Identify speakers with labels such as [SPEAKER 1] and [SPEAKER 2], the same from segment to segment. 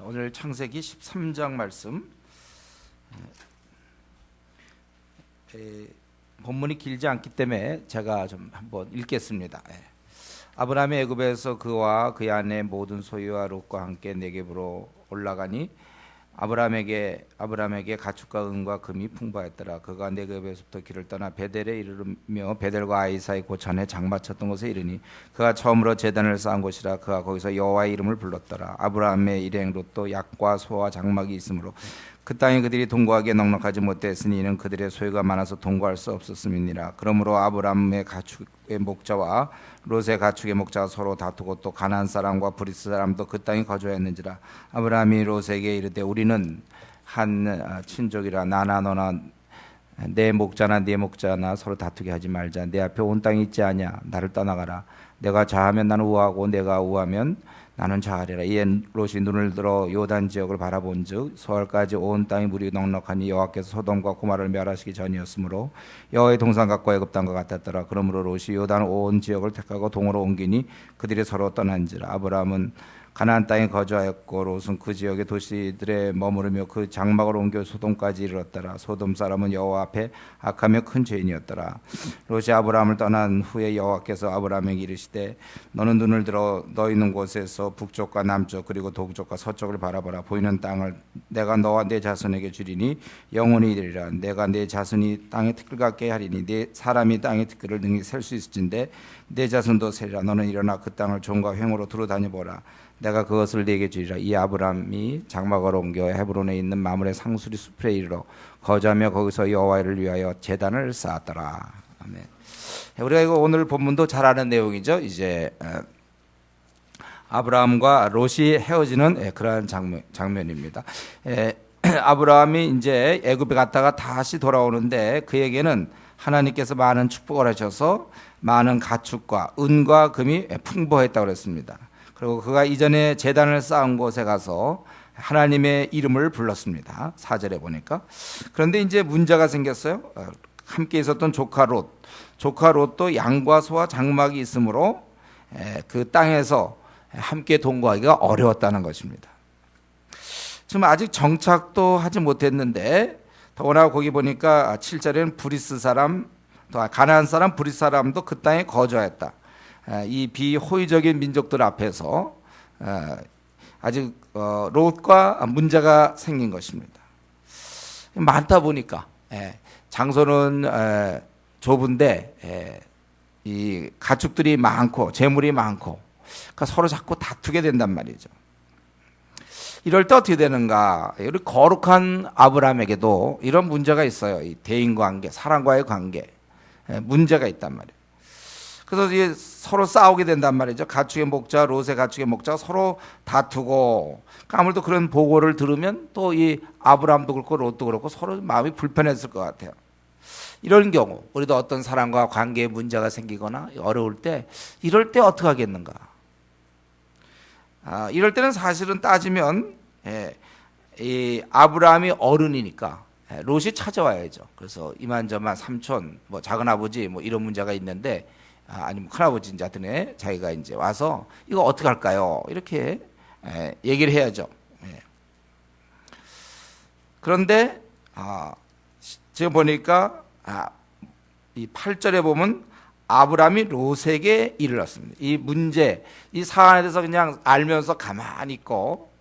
[SPEAKER 1] 오늘 창세기 13장 말씀. 에, 본문이 길지 않기 때문에 제가 좀 한번 읽겠습니다. 예. 아브라함이 애굽에서 그와 그의 아내 모든 소유와 롯과 함께 네겝으로 올라가니 아브라함에게 아브라함에게 가축과 은과 금이 풍부하였더라. 그가 네겝에서부터 길을 떠나 베델에 이르며 베델과 아이 사이 고찬에 장마쳤던 곳에 이르니 그가 처음으로 제단을 쌓은 곳이라 그가 거기서 여호와의 이름을 불렀더라. 아브라함의 일행 롯도 약과 소와 장막이 있으므로 그 땅에 그들이 동거하기에 넉넉하지 못했으니 이는 그들의 소유가 많아서 동거할 수 없었음이니라. 그러므로 아브라함의 가축의 목자와 롯의 가축의 목자가 서로 다투고 또 가나안 사람과 브리스 사람도 그 땅에 거주했는지라. 아브라함이 롯에게 이르되 우리는 한 아, 친족이라 나나 너나 내 목자나 네 목자나 서로 다투게 하지 말자. 내 앞에 온 땅이 있지 아니야. 나를 떠나가라. 내가 좌하면 나는 우하고 내가 우하면 나는 좌하리라. 이에 롯이 눈을 들어 요단 지역을 바라본즉 서울까지 온 땅이 물이 넉넉하니 여호와께서 소돔과 고마를 멸하시기 전이었으므로 여호와의 동산 같고 애굽 땅과 같았더라. 그러므로 롯이 요단 온 지역을 택하고 동으로 옮기니 그들이 서로 떠난지라. 아브라함은 가나안 땅에 거주하였고 롯은 그 지역의 도시들에 머무르며 그 장막을 옮겨 소돔까지 이르렀더라. 소돔 사람은 여호와 앞에 악하며 큰 죄인이었더라. 롯이 아브라함을 떠난 후에 여호와께서 아브라함에게 이르시되 너는 눈을 들어 너 있는 곳에서 북쪽과 남쪽 그리고 동쪽과 서쪽을 바라보라. 보이는 땅을 내가 너와 내 자손에게 주리니 영원히 이르리라. 내가 내 자손이 땅에 티끌 같게 하리니 내 사람이 땅의 티끌을 능히 셀 수 있을진데 내 자손도 세리라. 너는 일어나 그 땅을 종과 횡으로 두루 다녀보라. 내가 그것을 네게 주리라. 이 아브람이 장막을 옮겨 헤브론에 있는 마물의 상수리 숲에 이르러 거주하며 거기서 여호와를 위하여 제단을 쌓았더라. 아멘. 우리가 이거 오늘 본문도 잘 아는 내용이죠. 이제 어, 아브라함과 롯이 헤어지는 예, 그러한 장면, 장면입니다. 예, 아브라함이 이제 애굽에 갔다가 다시 돌아오는데 그에게는 하나님께서 많은 축복을 하셔서 많은 가축과 은과 금이 풍부했다고 그랬습니다. 그리고 그가 이전에 재단을 쌓은 곳에 가서 하나님의 이름을 불렀습니다. 사절에 보니까. 그런데 이제 문제가 생겼어요. 어, 함께 있었던 조카 롯. 조카 롯도 양과 소와 장막이 있으므로 그 땅에서 함께 동거하기가 어려웠다는 것입니다. 지금 아직 정착도 하지 못했는데 더구나 거기 보니까 7절에는 브리스 사람, 또 가나안 사람, 브리스 사람도 그 땅에 거주하였다. 이 비호의적인 민족들 앞에서 아직 어, 롯과 문제가 생긴 것입니다. 많다 보니까 장소는 좁은데 이 가축들이 많고 재물이 많고 그러니까 서로 자꾸 다투게 된단 말이죠. 이럴 때 어떻게 되는가? 우리 거룩한 아브라함에게도 이런 문제가 있어요. 이 대인 관계, 사람과의 관계 문제가 있단 말이에요. 그래서 서로 싸우게 된단 말이죠. 가축의 목자, 롯의 가축의 목자 서로 다투고 그러니까 아무래도 그런 보고를 들으면 또 이 아브라함도 그렇고 롯도 그렇고 서로 마음이 불편했을 것 같아요. 이런 경우 우리도 어떤 사람과 관계에 문제가 생기거나 어려울 때 이럴 때 어떻게 하겠는가? 아, 이럴 때는 사실은 따지면 예, 이 아브라함이 어른이니까 예, 롯이 찾아와야죠. 그래서 이만저만 삼촌, 뭐 작은 아버지 뭐 이런 문제가 있는데 아, 아니면 큰아버지 하여튼 자기가 이제 와서 이거 어떻게 할까요? 이렇게 에, 얘기를 해야죠. 예. 그런데 아, 지금 보니까 아, 이 8절에 보면 아브라함이 롯에게 이르렀습니다. 이 문제, 이 사안에 대해서 그냥 알면서 가만히 있고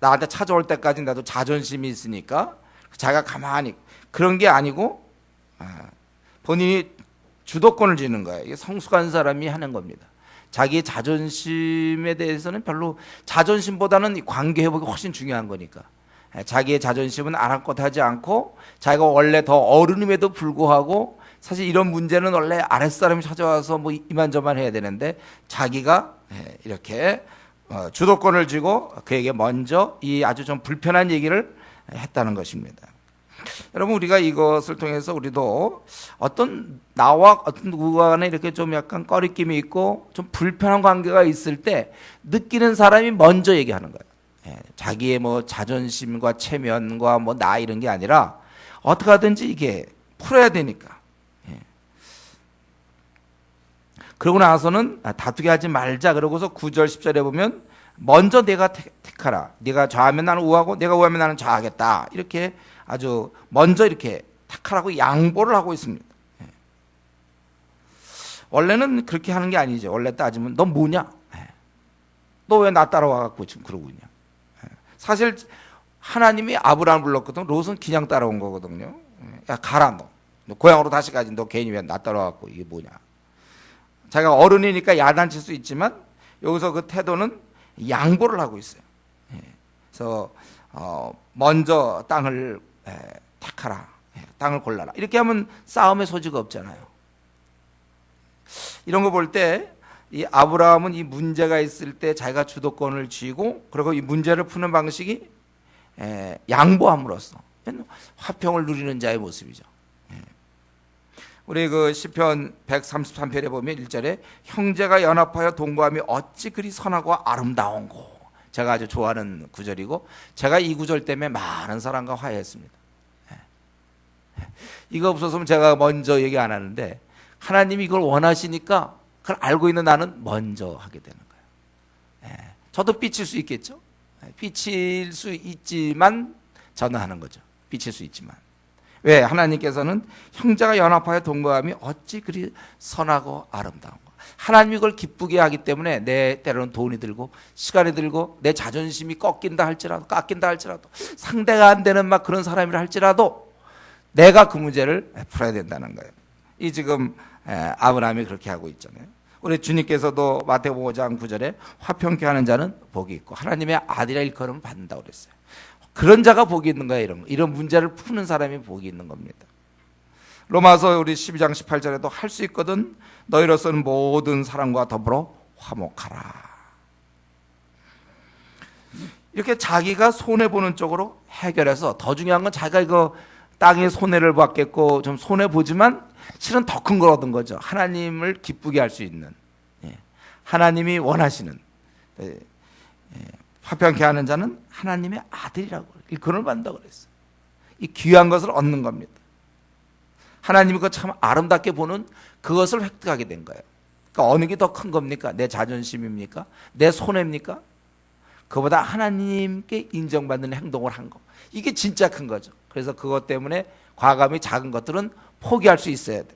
[SPEAKER 1] 나한테 찾아올 때까지 나도 자존심이 있으니까 자기가 가만히 그런 게 아니고 아, 본인이 주도권을 쥐는 거예요. 이게 성숙한 사람이 하는 겁니다. 자기의 자존심에 대해서는 별로 자존심보다는 관계 회복이 훨씬 중요한 거니까. 예, 자기의 자존심은 아랑곳하지 않고 자기가 원래 더 어른임에도 불구하고 사실 이런 문제는 원래 아랫사람이 찾아와서 뭐 이만저만 해야 되는데 자기가 예, 이렇게 어, 주도권을 쥐고 그에게 먼저 이 아주 좀 불편한 얘기를 했다는 것입니다. 여러분 우리가 이것을 통해서 우리도 어떤 나와 어떤 누구 간에 이렇게 좀 약간 꺼리낌이 있고 좀 불편한 관계가 있을 때 느끼는 사람이 먼저 얘기하는 거예요. 예, 자기의 뭐 자존심과 체면과 뭐 나 이런 게 아니라 어떻게 하든지 이게 풀어야 되니까. 예. 그러고 나서는 다투게 하지 말자 그러고서 9절 10절에 보면 먼저 내가 택- 택하라. 네가 좌하면 나는 우하고 내가 우하면 나는 좌하겠다. 이렇게 아주 먼저 이렇게 택하라고 양보를 하고 있습니다. 예. 원래는 그렇게 하는 게 아니죠. 원래 따지면 너 뭐냐? 너 왜 나 따라와 갖고 지금 그러고 있냐? 예. 사실 하나님이 아브라함 불렀거든. 롯은 그냥 따라온 거거든요. 예. 야 가라 너. 너 고향으로 다시 가지. 너 괜히 왜 나 따라와 갖고 이게 뭐냐? 자기가 어른이니까 야단칠 수 있지만 여기서 그 태도는 양보를 하고 있어요. 예. 그래서 어, 먼저 땅을 에, 택하라, 예, 땅을 골라라. 이렇게 하면 싸움의 소지가 없잖아요. 이런 거 볼 때 이 아브라함은 이 문제가 있을 때 자기가 주도권을 쥐고 그리고 이 문제를 푸는 방식이 에, 양보함으로써 화평을 누리는 자의 모습이죠. 예. 우리 그 시편 133편에 보면 1절에 형제가 연합하여 동거함이 어찌 그리 선하고 아름다운고 제가 아주 좋아하는 구절이고 제가 이 구절 때문에 많은 사람과 화해했습니다. 예. 이거 없었으면 제가 먼저 얘기 안 하는데 하나님이 이걸 원하시니까 그걸 알고 있는 나는 먼저 하게 되는 거예요. 예. 저도 삐칠 수 있겠죠. 예, 삐칠 수 있지만 저는 하는 거죠. 삐칠 수 있지만. 왜 하나님께서는 형제가 연합하여 동거함이 어찌 그리 선하고 아름다운 거. 하나님이 그걸 기쁘게 하기 때문에 내 때로는 돈이 들고 시간이 들고 내 자존심이 꺾인다 할지라도 깎인다 할지라도 상대가 안 되는 막 그런 사람이라 할지라도 내가 그 문제를 풀어야 된다는 거예요. 이 지금 에, 아브라함이 그렇게 하고 있잖아요. 우리 주님께서도 마태복음 5장 9절에 화평케 하는 자는 복이 있고 하나님의 아들이라 일컬음을 받는다고 그랬어요. 그런 자가 복이 있는 거예요. 이런 거. 이런 문제를 푸는 사람이 복이 있는 겁니다. 로마서 우리 12장 18절에도 할 수 있거든 너희로서는 모든 사람과 더불어 화목하라. 이렇게 자기가 손해 보는 쪽으로 해결해서 더 중요한 건 자기가 이거 땅에 손해를 받겠고 좀 손해 보지만 실은 더 큰 걸 얻은 거죠. 하나님을 기쁘게 할 수 있는 예. 하나님이 원하시는 예. 예. 화평케 하는 자는 하나님의 아들이라고 일컬음을 받는다고 그랬어요. 이 귀한 것을 얻는 겁니다. 하나님이 그 참 아름답게 보는 그것을 획득하게 된 거예요. 그러니까 어느 게 더 큰 겁니까? 내 자존심입니까? 내 손해입니까? 그보다 하나님께 인정받는 행동을 한 거. 이게 진짜 큰 거죠. 그래서 그것 때문에 과감히 작은 것들은 포기할 수 있어야 돼.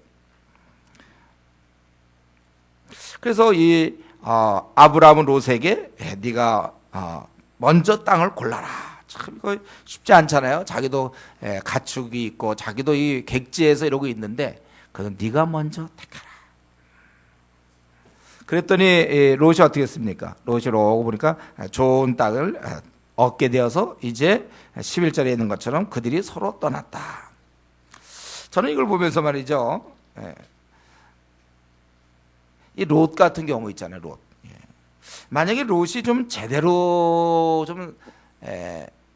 [SPEAKER 1] 그래서 이 어, 아브라함은 롯에게 예, 네가 어, 먼저 땅을 골라라. 참 이거 쉽지 않잖아요. 자기도 예, 가축이 있고 자기도 이 객지에서 이러고 있는데 그건 네가 먼저 택하라. 그랬더니 이 롯이 어떻게 했습니까? 롯이 오고 보니까 좋은 땅을 얻게 되어서 이제 11절에 있는 것처럼 그들이 서로 떠났다. 저는 이걸 보면서 말이죠. 예. 이롯 같은 경우 있잖아요. 롯. 예. 만약에 롯이 좀 제대로 좀, 에,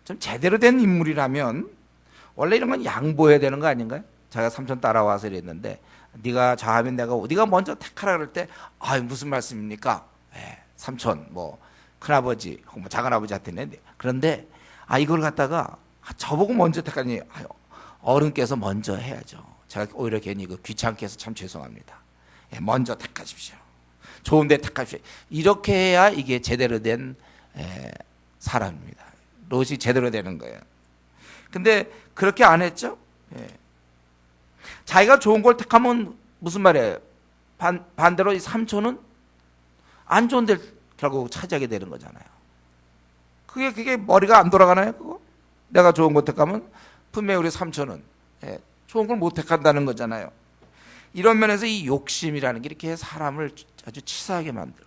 [SPEAKER 1] 좀 제대로 된 인물이라면 원래 이런 건 양보해야 되는 거 아닌가요? 자기가 삼촌 따라와서 이랬는데 네가 자하면 내가 네가 먼저 택하라 그럴 때 아 무슨 말씀입니까? 예, 삼촌 뭐 큰아버지 혹은 뭐 작은아버지한테 는 그런데 아 이걸 갖다가 아, 저보고 먼저 택하니 아, 어른께서 먼저 해야죠. 제가 오히려 괜히 그 귀찮게 해서 참 죄송합니다. 예, 먼저 택하십시오. 좋은데 택하십시오. 이렇게 해야 이게 제대로 된 에, 사람입니다. 롯이 제대로 되는 거예요. 근데 그렇게 안 했죠? 예. 자기가 좋은 걸 택하면 무슨 말이에요? 반, 반대로 이 삼촌은 안 좋은 데를 결국 차지하게 되는 거잖아요. 그게, 그게 머리가 안 돌아가나요, 그거? 내가 좋은 거 택하면 분명히 우리 삼촌은 예, 좋은 걸 못 택한다는 거잖아요. 이런 면에서 이 욕심이라는 게 이렇게 사람을 아주 치사하게 만들어.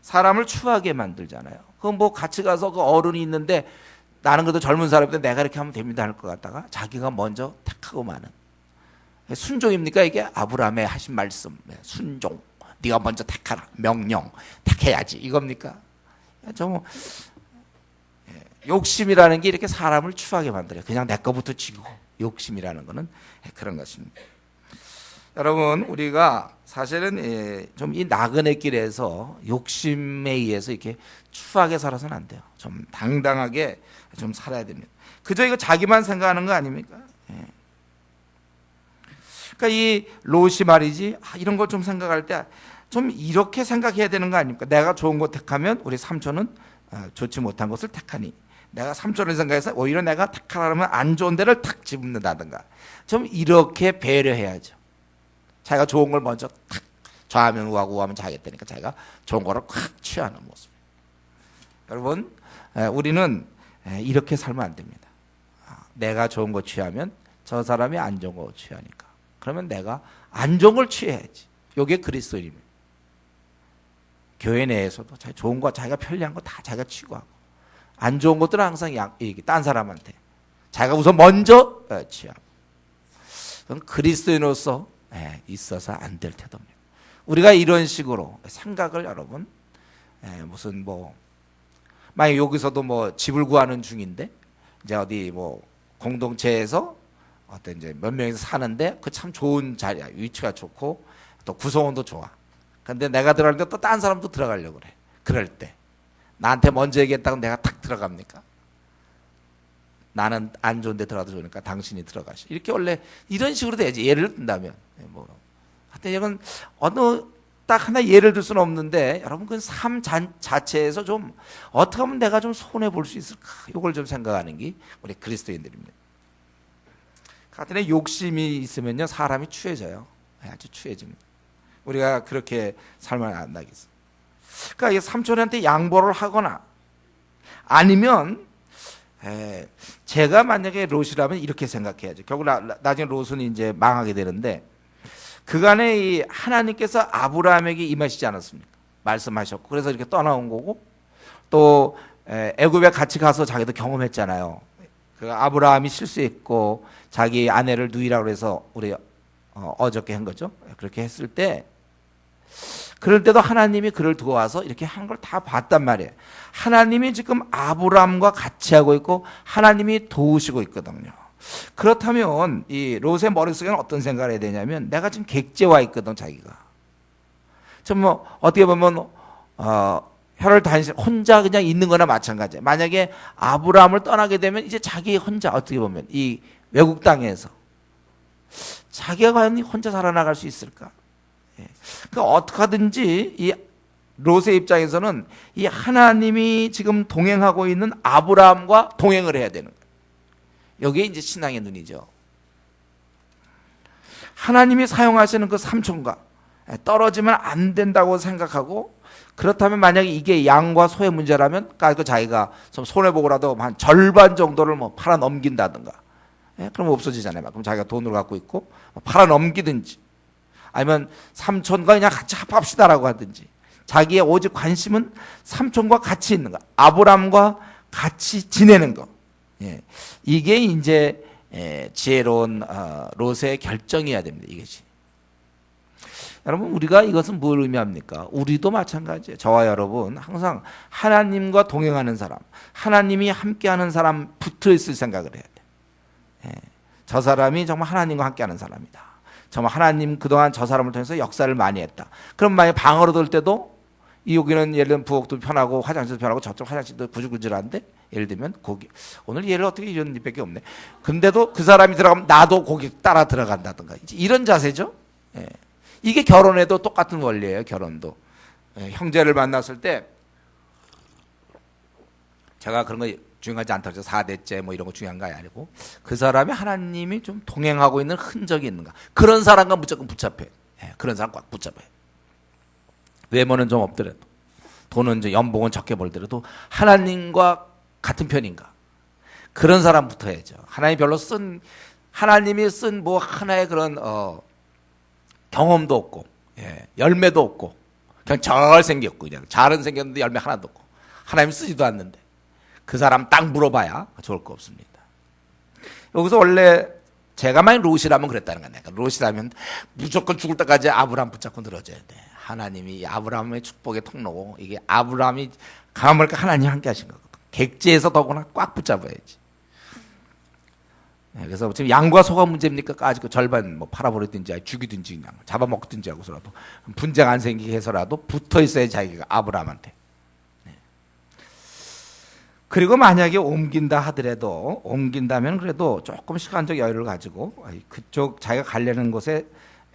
[SPEAKER 1] 사람을 추하게 만들잖아요. 그건 뭐 같이 가서 그 어른이 있는데 나는 그래도 젊은 사람인데 내가 이렇게 하면 됩니다 할 것 같다가 자기가 먼저 택하고 마는. 순종입니까? 이게 아브라함의 하신 말씀. 순종. 네가 먼저 택하라. 명령. 택해야지. 이겁니까? 좀 예, 욕심이라는 게 이렇게 사람을 추하게 만들어요. 그냥 내 거부터 지고 욕심이라는 거는 그런 것입니다 여러분 우리가 사실은 예, 좀이 나그네 길에서 욕심에 의해서 이렇게 추하게 살아서는 안 돼요 좀 당당하게 좀 살아야 됩니다 그저 이거 자기만 생각하는 거 아닙니까 예. 그러니까 이 롯이 말이지 아, 이런 걸 좀 생각할 때 좀 이렇게 생각해야 되는 거 아닙니까? 내가 좋은 거 택하면 우리 삼촌은 어, 좋지 못한 것을 택하니 내가 삼촌을 생각해서 오히려 내가 택하라면 안 좋은 데를 탁 집는다든가 좀 이렇게 배려해야죠. 자기가 좋은 걸 먼저 탁 좌하면 우하고 우하면 자겠다니까 자기가 좋은 거를 콱 취하는 모습. 여러분, 에, 우리는 에, 이렇게 살면 안 됩니다. 아, 내가 좋은 거 취하면 저 사람이 안 좋은 거 취하니까. 그러면 내가 안 좋은 걸 취해야지. 요게 그리스도인입니다. 교회 내에서도 자기 좋은 거, 자기가 편리한 거 다 자기가 취하고 안 좋은 것들은 항상 양, 이게 딴 사람한테 자기가 우선 먼저 에, 취하고. 그건 그리스도인으로서 에, 있어서 안 될 태도입니다. 우리가 이런 식으로 생각을 여러분 에, 무슨 뭐 만약 여기서도 뭐 집을 구하는 중인데 이제 어디 뭐 공동체에서 어떤 이제 몇 명이서 사는데 그 참 좋은 자리야 위치가 좋고 또 구성원도 좋아. 근데 내가 들어가는데 또딴 사람도 들어가려고 그래. 그럴 때 나한테 먼저 얘기했다고 내가 탁 들어갑니까? 나는 안 좋은데 들어가도 좋으니까 당신이 들어가시. 이렇게 원래 이런 식으로 돼야지. 예를 든다면 뭐 하여튼 이건 어느 딱 하나 예를 들 수는 없는데 여러분 그 삶 자체에서 좀 어떻게 하면 내가 좀 손해 볼 수 있을까? 이걸 좀 생각하는 게 우리 그리스도인들입니다. 같은 욕심이 있으면요 사람이 취해져요. 네, 아주 취해집니다. 우리가 그렇게 살면 안 나겠어. 그러니까 이 삼촌한테 양보를 하거나 아니면 에, 제가 만약에 롯이라면 이렇게 생각해야죠. 결국 나, 나중에 롯은 이제 망하게 되는데 그간에 이 하나님께서 아브라함에게 임하시지 않았습니까? 말씀하셨고 그래서 이렇게 떠나온 거고 또 에, 애굽에 같이 가서 자기도 경험했잖아요. 그 아브라함이 실수했고 자기 아내를 누이라고 해서 우리 어, 어저께 한 거죠. 그렇게 했을 때 그럴 때도 하나님이 그를 두고 와서 이렇게 한 걸 다 봤단 말이에요. 하나님이 지금 아브라함과 같이 하고 있고 하나님이 도우시고 있거든요. 그렇다면 이 롯의 머릿속에는 어떤 생각을 해야 되냐면 내가 지금 객지와 있거든 자기가. 좀 뭐 어떻게 보면 어 혀를 단신 혼자 그냥 있는 거나 마찬가지예요. 만약에 아브라함을 떠나게 되면 이제 자기 혼자 어떻게 보면 이 외국 땅에서 자기가 과연 혼자 살아나갈 수 있을까? 예. 그러니까 어떻게 하든지 이 롯의 입장에서는 이 하나님이 지금 동행하고 있는 아브라함과 동행을 해야 되는 거예요. 여기에 이제 신앙의 눈이죠. 하나님이 사용하시는 그 삼촌과 떨어지면 안 된다고 생각하고 그렇다면 만약에 이게 양과 소의 문제라면 그 자기가 좀 손해 보고라도 한 절반 정도를 뭐 팔아 넘긴다든가. 예? 그럼 없어지잖아요. 그럼 자기가 돈을 갖고 있고 뭐 팔아 넘기든지 아니면 삼촌과 그냥 같이 합합시다라고 하든지 자기의 오직 관심은 삼촌과 같이 있는 거, 아브람과 같이 지내는 거. 예. 이게 이제 예, 지혜로운 어, 롯의 결정이어야 됩니다. 이것이. 여러분 우리가 이것은 뭘 의미합니까? 우리도 마찬가지예요. 저와 여러분 항상 하나님과 동행하는 사람, 하나님이 함께하는 사람 붙어 있을 생각을 해야 돼. 예. 저 사람이 정말 하나님과 함께하는 사람이다. 정말 하나님 그동안 저 사람을 통해서 역사를 많이 했다. 그럼 만약 방으로 들 때도 이 여기는 예를 들면 부엌도 편하고 화장실도 편하고 저쪽 화장실도 구질구질한데 예를 들면 거기 오늘 예를 어떻게 이런 일밖에 없네. 근데도 그 사람이 들어가면 나도 거기 따라 들어간다든가 이런 자세죠. 예. 이게 결혼에도 똑같은 원리예요. 결혼도 예. 형제를 만났을 때 제가 그런 거 중요하지 않다고 해서 4대째 뭐 이런 거 중요한 거 아니고 그 사람이 하나님이 좀 동행하고 있는 흔적이 있는가. 그런 사람과 무조건 붙잡혀. 예, 그런 사람 꽉 붙잡아요. 외모는 좀 없더라도 돈은 이제 연봉은 적게 벌더라도 하나님과 같은 편인가. 그런 사람 붙어야죠. 하나님 별로 쓴 하나님이 쓴 뭐 하나의 그런 어, 경험도 없고 예, 열매도 없고 그냥 잘 생겼고 그냥 잘은 생겼는데 열매 하나도 없고 하나님 쓰지도 않는데 그 사람 딱 물어봐야 좋을 거 없습니다. 여기서 원래 제가 만약 롯이라면 그랬다는 거야. 내가 롯이라면 무조건 죽을 때까지 아브라함 붙잡고 늘어져야 돼. 하나님이 아브라함의 축복의 통로고 이게 아브라함이 가만 보니까 하나님 함께 하신 거거든. 객지에서 더구나 꽉 붙잡아야지. 네, 그래서 지금 양과 소가 문제입니까? 아직 그 절반 뭐 팔아버리든지 죽이든지 그냥 잡아먹든지 하고서라도 분쟁 안 생기게 해서라도 붙어 있어야 자기가 아브라함한테. 그리고 만약에 옮긴다 하더라도 옮긴다면 그래도 조금 시간적 여유를 가지고 그쪽 자기가 가려는 곳에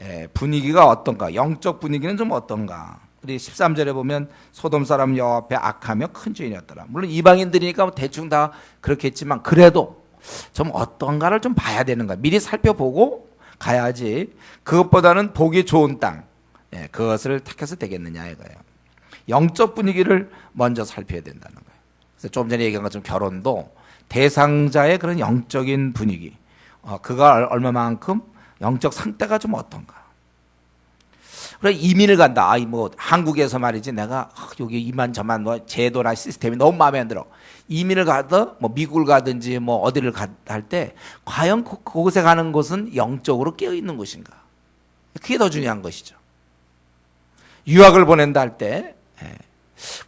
[SPEAKER 1] 예, 분위기가 어떤가? 영적 분위기는 좀 어떤가? 우리 13절에 보면 소돔 사람 여호와 앞에 악하며 큰 죄인이었더라. 물론 이방인들이니까 뭐 대충 다 그렇겠지만 그래도 좀 어떤가를 좀 봐야 되는 거야. 미리 살펴보고 가야지. 그것보다는 보기 좋은 땅, 예, 그것을 택해서 되겠느냐 이거예요. 영적 분위기를 먼저 살펴야 된다는 좀 전에 얘기한 것처럼 결혼도 대상자의 그런 영적인 분위기, 어, 그가 얼- 얼마만큼 영적 상태가 좀 어떤가. 그래 이민을 간다. 아이 뭐 한국에서 말이지 내가 아, 여기 이만 저만 뭐 제도나 시스템이 너무 마음에 안 들어. 이민을 가든 뭐 미국을 가든지 뭐 어디를 할때 과연 그, 그곳에 가는 곳은 영적으로 깨어 있는 곳인가? 그게 더 중요한 것이죠. 유학을 보낸다 할 때, 예.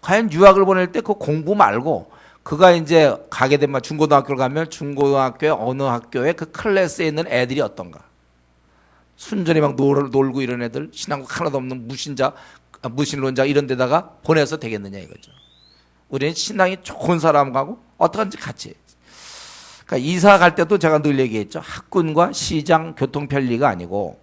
[SPEAKER 1] 과연 유학을 보낼 때 그 공부 말고 그가 이제 가게 되면 중고등학교를 가면 중고등학교의 어느 학교에 그 클래스에 있는 애들이 어떤가? 순전히 막 놀, 놀고 이런 애들 신앙국 하나도 없는 무신자 아, 무신론자 이런 데다가 보내서 되겠느냐 이거죠. 우리는 신앙이 좋은 사람하고 어떡한지 같이. 그러니까 이사 갈 때도 제가 늘 얘기했죠. 학군과 시장 교통 편리가 아니고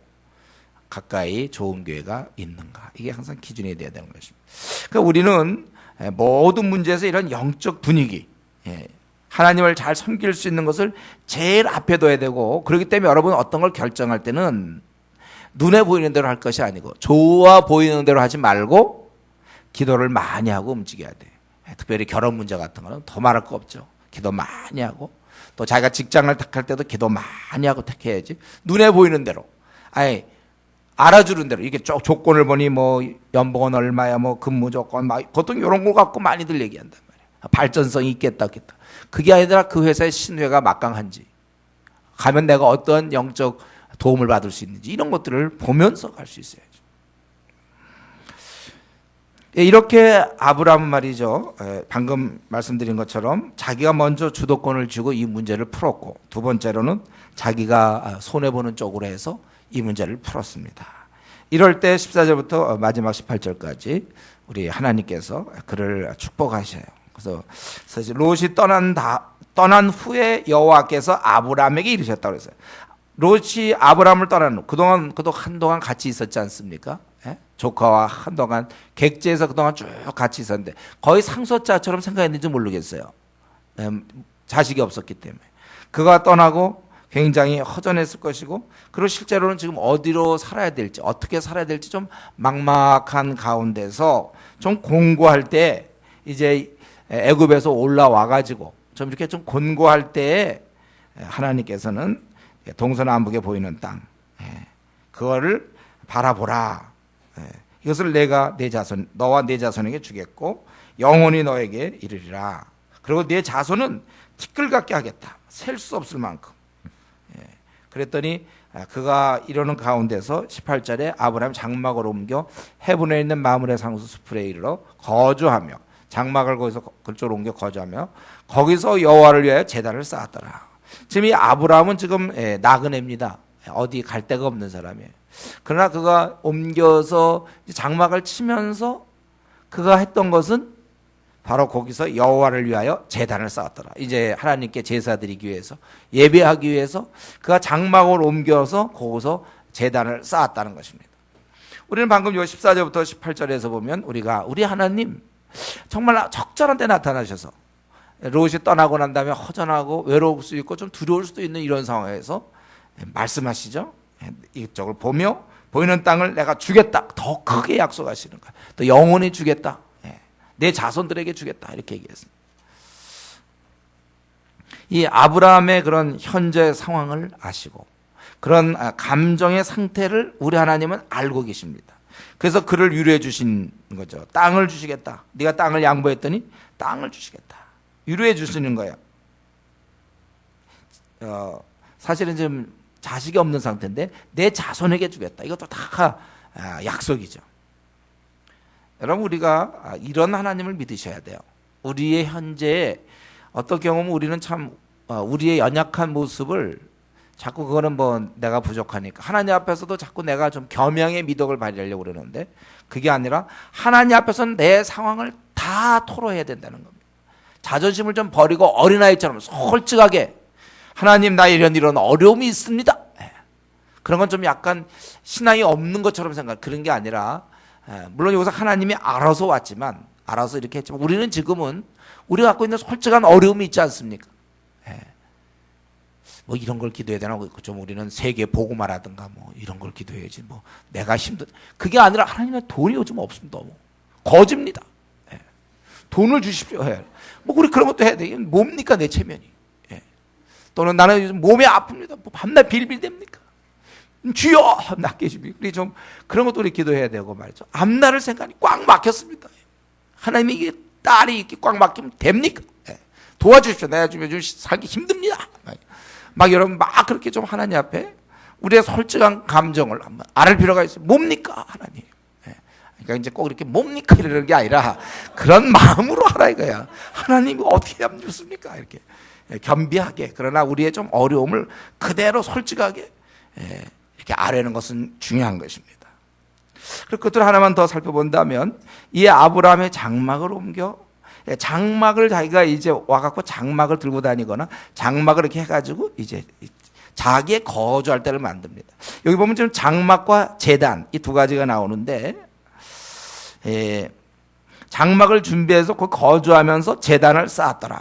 [SPEAKER 1] 가까이 좋은 교회가 있는가. 이게 항상 기준이 돼야 되는 것입니다. 그러니까 우리는 예, 모든 문제에서 이런 영적 분위기, 예, 하나님을 잘 섬길 수 있는 것을 제일 앞에 둬야 되고, 그렇기 때문에 여러분 어떤 걸 결정할 때는 눈에 보이는 대로 할 것이 아니고, 좋아 보이는 대로 하지 말고, 기도를 많이 하고 움직여야 돼. 예, 특별히 결혼 문제 같은 거는 더 말할 거 없죠. 기도 많이 하고, 또 자기가 직장을 택할 때도 기도 많이 하고 택해야지. 눈에 보이는 대로. 아니, 알아주는 대로 이게 쭉 조건을 보니 뭐 연봉은 얼마야 뭐 근무 조건 막 보통 이런 걸 갖고 많이들 얘기한단 말이야. 발전성이 있겠다 있겠다. 그게 아니라 그 회사의 신뢰가 막강한지 가면 내가 어떤 영적 도움을 받을 수 있는지 이런 것들을 보면서 갈 수 있어야죠. 예, 이렇게 아브라함은 말이죠. 에, 방금 말씀드린 것처럼 자기가 먼저 주도권을 쥐고 이 문제를 풀었고 두 번째로는 자기가 손해 보는 쪽으로 해서 이 문제를 풀었습니다. 이럴 때 14절부터 마지막 18절까지 우리 하나님께서 그를 축복하셔요. 그래서 사실 롯이 떠난 다 떠난 후에 여호와께서 아브라함에게 이르셨다고 그랬어요. 롯이 아브라함을 떠난 후 그동안 그도 한동안 같이 있었지 않습니까? 예? 조카와 한동안 객지에서 그동안 쭉 같이 있었는데 거의 상속자처럼 생각했는지 모르겠어요. 음, 자식이 없었기 때문에 그가 떠나고 굉장히 허전했을 것이고 그리고 실제로는 지금 어디로 살아야 될지 어떻게 살아야 될지 좀 막막한 가운데서 좀 공고할 때 이제 애굽에서 올라와 가지고 좀 이렇게 좀 곤고할 때에 하나님께서는 동서남북에 보이는 땅 예, 그거를 바라보라. 예, 이것을 내가 내 자손 너와 내 자손에게 주겠고 영원히 너에게 이르리라. 그리고 내 자손은 티끌 같게 하겠다. 셀 수 없을 만큼 그랬더니 아, 그가 이러는 가운데서 18절에 아브라함 장막을 옮겨 해분에 있는 마물의 상수 수풀에 이르러 거주하며 장막을 거기서 그쪽으로 옮겨 거주하며 거기서 여호와를 위하여 제단을 쌓았더라. 지금 이 아브라함은 지금 예, 나그네입니다. 어디 갈 데가 없는 사람이에요. 그러나 그가 옮겨서 장막을 치면서 그가 했던 것은 바로 거기서 여호와를 위하여 제단을 쌓았더라. 이제 하나님께 제사 드리기 위해서 예배하기 위해서 그가 장막을 옮겨서 거기서 제단을 쌓았다는 것입니다. 우리는 방금 요 14절부터 18절에서 보면 우리가 우리 하나님 정말 적절한 때 나타나셔서 롯이 떠나고 난 다음에 허전하고 외로울 수 있고 좀 두려울 수도 있는 이런 상황에서 말씀하시죠. 이쪽을 보며 보이는 땅을 내가 주겠다. 더 크게 약속하시는 거야. 또 영원히 주겠다. 내 자손들에게 주겠다 이렇게 얘기했습니다. 이 아브라함의 그런 현재 상황을 아시고 그런 감정의 상태를 우리 하나님은 알고 계십니다. 그래서 그를 위로해 주신 거죠. 땅을 주시겠다. 네가 땅을 양보했더니 땅을 주시겠다. 위로해 주시는 거예요. 어, 사실은 지금 자식이 없는 상태인데 내 자손에게 주겠다. 이것도 다 약속이죠. 여러분 우리가 이런 하나님을 믿으셔야 돼요. 우리의 현재 어떤 경우는 우리는 참 우리의 연약한 모습을 자꾸 그거는 뭐 내가 부족하니까 하나님 앞에서도 자꾸 내가 좀 겸양의 미덕을 발휘하려고 그러는데 그게 아니라 하나님 앞에서는 내 상황을 다 토로해야 된다는 겁니다. 자존심을 좀 버리고 어린아이처럼 솔직하게 하나님 나 이런 이런 어려움이 있습니다. 그런 건 좀 약간 신앙이 없는 것처럼 생각 그런 게 아니라 예, 물론 여기서 하나님이 알아서 왔지만 알아서 이렇게 했지만 우리는 지금은 우리가 갖고 있는 솔직한 어려움이 있지 않습니까? 예. 뭐 이런 걸 기도해야 되나 뭐좀 우리는 세계 보고말하든가 뭐 이런 걸 기도해야지 뭐 내가 힘든 그게 아니라 하나님의 돈이 요즘 없습니다 너무 거집니다 예. 돈을 주십시오 예. 뭐 우리 그런 것도 해야 돼 뭡니까 내 체면이 예. 또는 나는 요즘 몸이 아픕니다 뭐 밤낮 빌빌댑니까 주여! 낫게 해주비 우리 좀 그런 것도 우리 기도해야 되고 말이죠. 앞날을 생각하니 꽉 막혔습니다. 하나님이 이게 딸이 이렇게 꽉 막히면 됩니까? 예. 도와주십시오. 내가 좀 요즘 살기 힘듭니다. 막 여러분 막 그렇게 좀 하나님 앞에 우리의 솔직한 감정을 한번 알을 필요가 있어요. 뭡니까? 하나님? 예. 그러니까 이제 꼭 이렇게 뭡니까? 이러는 게 아니라 그런 마음으로 하라 이거야. 하나님이 어떻게 하면 좋습니까? 이렇게. 예, 겸비하게. 그러나 우리의 좀 어려움을 그대로 솔직하게. 예, 이렇게 아뢰는 것은 중요한 것입니다. 그리고 그것들 하나만 더 살펴본다면 이 아브라함의 장막을 옮겨 예, 장막을 자기가 이제 와갖고 장막을 들고 다니거나 장막을 이렇게 해가지고 이제 자기의 거주할 때를 만듭니다. 여기 보면 지금 장막과 재단 이 두 가지가 나오는데 예, 장막을 준비해서 그 거주하면서 재단을 쌓았더라.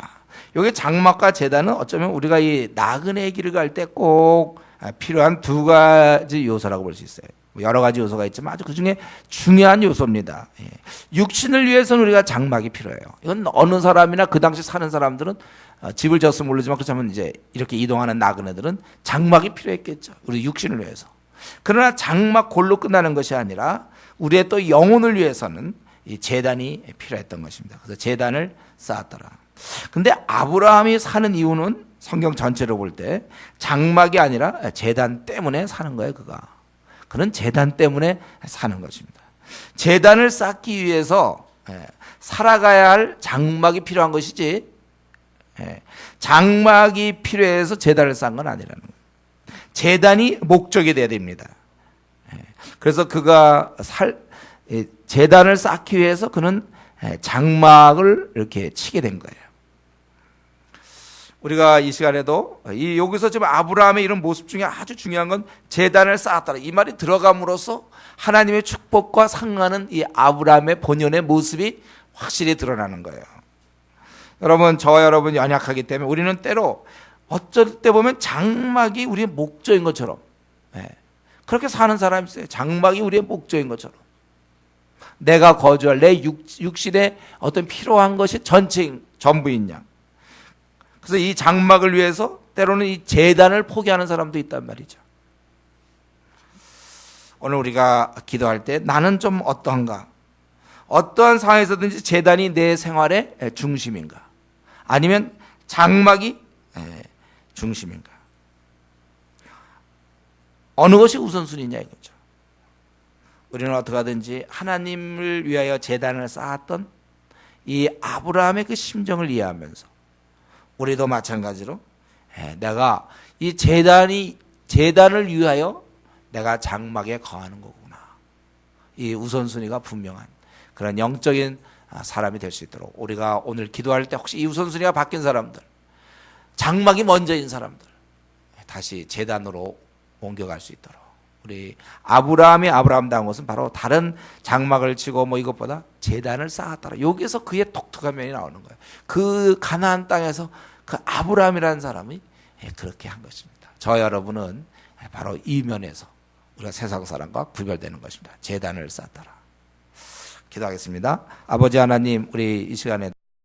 [SPEAKER 1] 여기 장막과 재단은 어쩌면 우리가 이 나그네 길을 갈 때 꼭 필요한 두 가지 요소라고 볼 수 있어요. 뭐 여러 가지 요소가 있지만 아주 그 중에 중요한 요소입니다. 예. 육신을 위해서는 우리가 장막이 필요해요. 이건 어느 사람이나 그 당시 사는 사람들은 어, 집을 졌으면 모르지만 그렇다면 이제 이렇게 이동하는 나그네들은 장막이 필요했겠죠. 우리 육신을 위해서. 그러나 장막 골로 끝나는 것이 아니라 우리의 또 영혼을 위해서는 이 재단이 필요했던 것입니다. 그래서 재단을 쌓았더라. 근데 아브라함이 사는 이유는 성경 전체로 볼 때 장막이 아니라 재단 때문에 사는 거예요, 그가. 그는 재단 때문에 사는 것입니다. 재단을 쌓기 위해서 예, 살아가야 할 장막이 필요한 것이지 예, 장막이 필요해서 재단을 쌓은 건 아니라는 거예요. 재단이 목적이 돼야 됩니다. 예, 그래서 그가 살 재단을 쌓기 위해서 그는 장막을 이렇게 치게 된 거예요. 우리가 이 시간에도 이 여기서 지금 아브라함의 이런 모습 중에 아주 중요한 건 재단을 쌓았다. 이 말이 들어감으로써 하나님의 축복과 상하는 이 아브라함의 본연의 모습이 확실히 드러나는 거예요. 여러분, 저와 여러분 연약하기 때문에 우리는 때로 어쩔 때 보면 장막이 우리의 목적인 것처럼 예, 그렇게 사는 사람이 있어요. 장막이 우리의 목적인 것처럼. 내가 거주할 내 육, 육신에 어떤 필요한 것이 전체인 전부인 양. 그래서 이 장막을 위해서 때로는 이 재단을 포기하는 사람도 있단 말이죠. 오늘 우리가 기도할 때 나는 좀 어떠한가? 어떠한 상황에서든지 재단이 내 생활의 중심인가? 아니면 장막이 중심인가? 어느 것이 우선순위냐 이거죠. 우리는 어떻게 하든지 하나님을 위하여 재단을 쌓았던 이 아브라함의 그 심정을 이해하면서 우리도 마찬가지로 예, 내가 이 재단이 재단을 위하여 내가 장막에 거하는 거구나. 이 우선순위가 분명한 그런 영적인 아, 사람이 될 수 있도록 우리가 오늘 기도할 때 혹시 이 우선순위가 바뀐 사람들, 장막이 먼저인 사람들 다시 재단으로 옮겨갈 수 있도록 우리 아브라함이 아브라함 당한 것은 바로 다른 장막을 치고 뭐 이것보다 재단을 쌓았더라. 여기서 그의 독특한 면이 나오는 거예요. 그 가나안 땅에서 그 아브라함이라는 사람이 예, 그렇게 한 것입니다. 저 여러분은 바로 이 면에서 우리가 세상 사람과 구별되는 것입니다. 재단을 쌓더라. 기도하겠습니다. 아버지 하나님, 우리 이 시간에